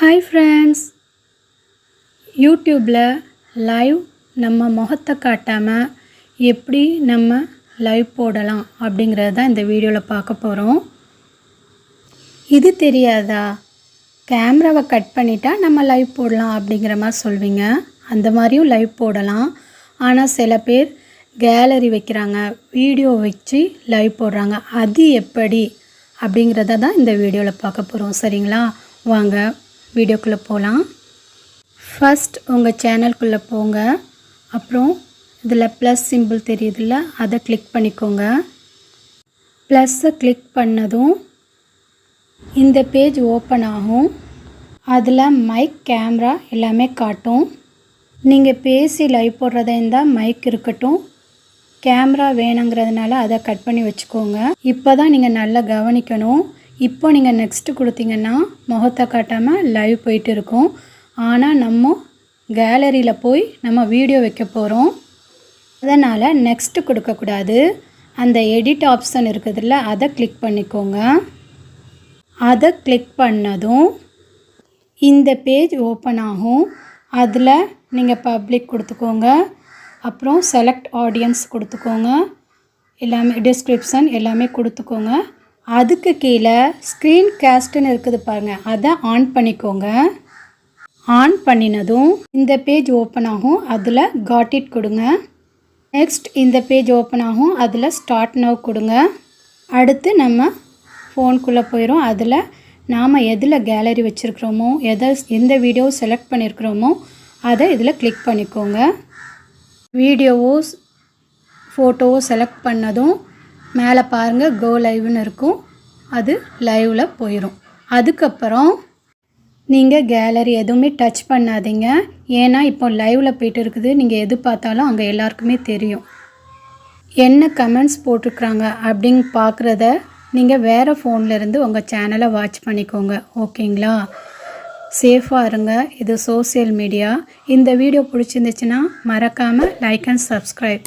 Hi friends யூடியூப்பில் live நம்ம முகத்தை காட்டாமல் எப்படி நம்ம லைவ் போடலாம் அப்படிங்கிறது தான் இந்த வீடியோவில் பார்க்க போகிறோம் இது தெரியாதா? கேமராவை கட் பண்ணிட்டா நம்ம லைவ் போடலாம் அப்படிங்கிற மாதிரி சொல்வீங்க. அந்த மாதிரியும் லைவ் போடலாம். ஆனால் சில பேர் கேலரி வைக்கிறாங்க வீடியோ வச்சு லைவ் போடுறாங்க. அது எப்படி அப்படிங்கிறத தான் இந்த வீடியோவில் பார்க்க போகிறோம் சரிங்களா? வாங்க. வீடியோக்குள்ளே போகலாம் ஃபஸ்ட் உங்கள் சேனல்குள்ளே போங்க. அப்புறம் இதில் ப்ளஸ் சிம்பிள் தெரியுதுல்ல அதை கிளிக் பண்ணிக்கோங்க. ப்ளஸ்ஸை கிளிக் பண்ணதும் இந்த பேஜ் ஓப்பன் ஆகும். அதில் மைக் கேமரா எல்லாமே காட்டும். நீங்கள் பேசி லைவ் போடுறதா இருந்தால் மைக் இருக்கட்டும். கேமரா வேணுங்கிறதுனால அதை கட் பண்ணி வச்சுக்கோங்க. இப்போ தான் நீங்கள் நல்லா கவனிக்கணும். இப்போ நீங்கள் நெக்ஸ்ட்டு கொடுத்தீங்கன்னா முகத்தை காட்டாமல் லைவ் போயிட்டு இருக்கும். ஆனால் நம்ம கேலரியில் போய் நம்ம வீடியோ வைக்க போகிறோம் அதனால் நெக்ஸ்ட்டு கொடுக்கக்கூடாது அந்த எடிட் ஆப்ஷன் இருக்குதுல்ல அதை கிளிக் பண்ணிக்கோங்க. அதை கிளிக் பண்ணதும் இந்த பேஜ் ஓப்பன் ஆகும். அதில் நீங்கள் பப்ளிக் கொடுத்துக்கோங்க. அப்புறம் செலக்ட் ஆடியன்ஸ் கொடுத்துக்கோங்க. எல்லாமே டிஸ்கிரிப்ஷன் எல்லாமே கொடுத்துக்கோங்க. அதுக்கு கீழே ஸ்க்ரீன் கேஸ்ட்டுன்னு இருக்குது பாருங்கள் அதை ஆன் பண்ணிக்கோங்க. ஆன் பண்ணினதும் இந்த பேஜ் ஓப்பன் ஆகும். அதில் காட் இட் கொடுங்க. நெக்ஸ்ட் இந்த பேஜ் ஓப்பன் ஆகும். அதில் ஸ்டார்ட் நவ் கொடுங்க. அடுத்து நம்ம ஃபோனுக்குள்ளே போயிடும் அதில் நாம் எதில் கேலரி வச்சுருக்குறோமோ எதை எந்த வீடியோ செலக்ட் பண்ணியிருக்கிறோமோ அதை இதில் கிளிக் பண்ணிக்கோங்க. வீடியோவோ ஃபோட்டோவோ செலக்ட் பண்ணதும் மேலே பாருங்கள் கோ லைவ்னு இருக்கும். அது லைவில் போயிடும் அதுக்கப்புறம் நீங்கள் கேலரி எதுவுமே டச் பண்ணாதீங்க. ஏன்னா இப்போ லைவில் போயிட்டு இருக்குது. நீங்கள் எது பார்த்தாலும் அங்கே எல்லாருக்குமே தெரியும். என்ன கமெண்ட்ஸ் போட்டிருக்குறாங்க அப்படின்னு பார்க்குறத நீங்கள் வேறு ஃபோன்லேருந்து உங்கள் சேனலை வாட்ச் பண்ணிக்கோங்க. ஓகேங்களா? சேஃபாக இருங்க. இது சோசியல் மீடியா இந்த வீடியோ பிடிச்சிருந்துச்சுன்னா மறக்காமல் like and subscribe